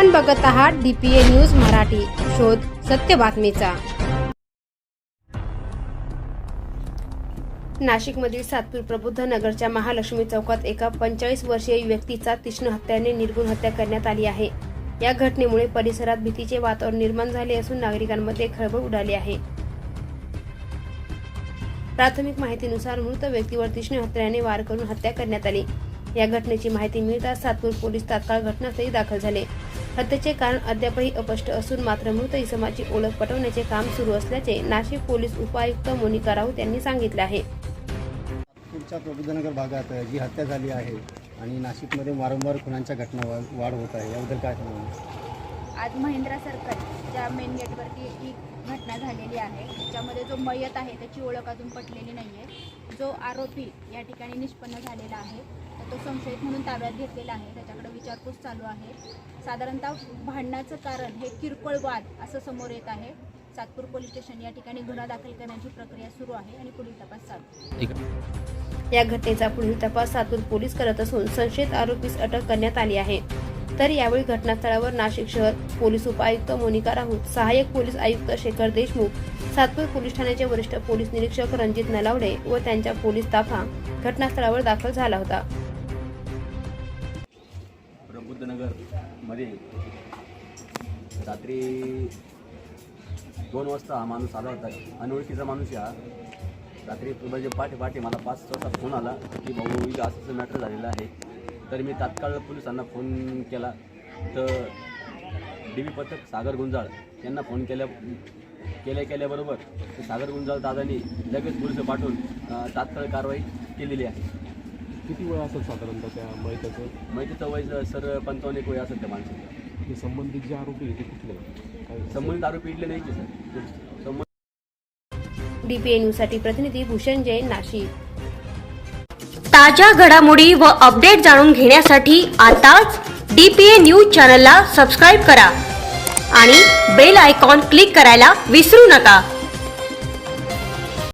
आपण बघत आहात डीपीए न्यूज मराठी. शोध सत्य बातमीचा. नाशिकमधील सातपूर प्रबुद्ध नगरच्या महालक्ष्मी चौकात एका पंचेचाळीस वर्षीय व्यक्तीचा तीक्ष्ण हत्याने निर्गुण हत्या करण्यात आली आहे. या घटनेमुळे परिसरात भीतीचे वातावरण निर्माण झाले असून नागरिकांमध्ये खळबळ उडाली आहे. प्राथमिक माहितीनुसार मृत व्यक्तीवर तीक्ष्ण हत्याने वार करून हत्या करण्यात आली. या घटनेची माहिती मिळताच सातपूर पोलीस तात्काळ घटनास्थळी दाखल झाले. हत्येचे कारण अद्यापही अपष्ट असून मात्र मृत इसमाची ओळख पटवण्याचे काम सुरू असल्याचे नाशिक पोलीस उपायुक्त मोनिका राऊत यांनी सांगितले आहे. नागपूरच्या प्रबुद्धनगर भागात जी हत्या झाली आहे आणि नाशिकमध्ये वारंवार खुनांच्या घटना वाढ होत आहे याबद्दल काय सांगणार आज महिंद्रा सर्कल ज्या मेन गेटवरती ही घटना झालेली आहे त्याच्यामध्ये जो मयत आहे त्याची ओळख अजून पटलेली नाही आहे जो आरोपी या ठिकाणी निष्पन्न झालेला आहे तो संशयित म्हणून ताब्यात घेतलेला आहे. त्याच्याकडे विचारपूस चालू आहे. साधारणतः भांडणाचं कारण हे किरकोळ वाद असं समोर येत आहे. सातपूर पोलीस स्टेशन या ठिकाणी गुन्हा दाखल करण्याची प्रक्रिया सुरू आहे आणि पुढील तपास चालू या घटनेचा पुढील तपास सातूर पोलीस करत असून संशयित आरोपीस अटक करण्यात आली आहे. तर यावेळी घटनास्थळावर नाशिक शहर पोलीस उपायुक्त मोनिका राऊत सहाय्यक पोलीस आयुक्त शेखर देशमुख सातपूर पोलीस ठाण्याचे वरिष्ठ पोलीस निरीक्षक रणजित नलावडे व त्यांच्या पोलीस ताफा घटनास्थळावर दाखल झाला होता. बुद्धनगरमध्ये रात्री दोन वाजता हा माणूस आला होता. अनोळखीचा माणूस या हा. रात्री म्हणजे पाठे पाठे मला पाच वाजता फोन आला की भाऊ इथं असं असं मॅटर झालेलं आहे. तर मी तात्काळ पोलिसांना फोन केला. तर डी व्ही पथक सागर गुंजाळ यांना फोन केल्या केल्या केल्याबरोबर सागर गुंजाळ दादांनी लगेच पुरुष पाठवून तात्काळ कारवाई केलेली आहे. किती वेळ असेल साधारणतः त्या मैताचं माहितीचं वय सर पंचावन्न एक वय असेल त्या माणसाचं. संबंधित जे आरोपी आहे ते कुठले काय संबंधित आरोपी इडले नाही की सर. संबंधित डीपीए न्यूजसाठी प्रतिनिधी भूषण जैन नाशिक. ताज्या घडामोडी व अपडेट जाणून घेण्यासाठी आताच डीपीए न्यूज चॅनलला सबस्क्राईब करा आणि बेल आयकॉन क्लिक करायला विसरू नका.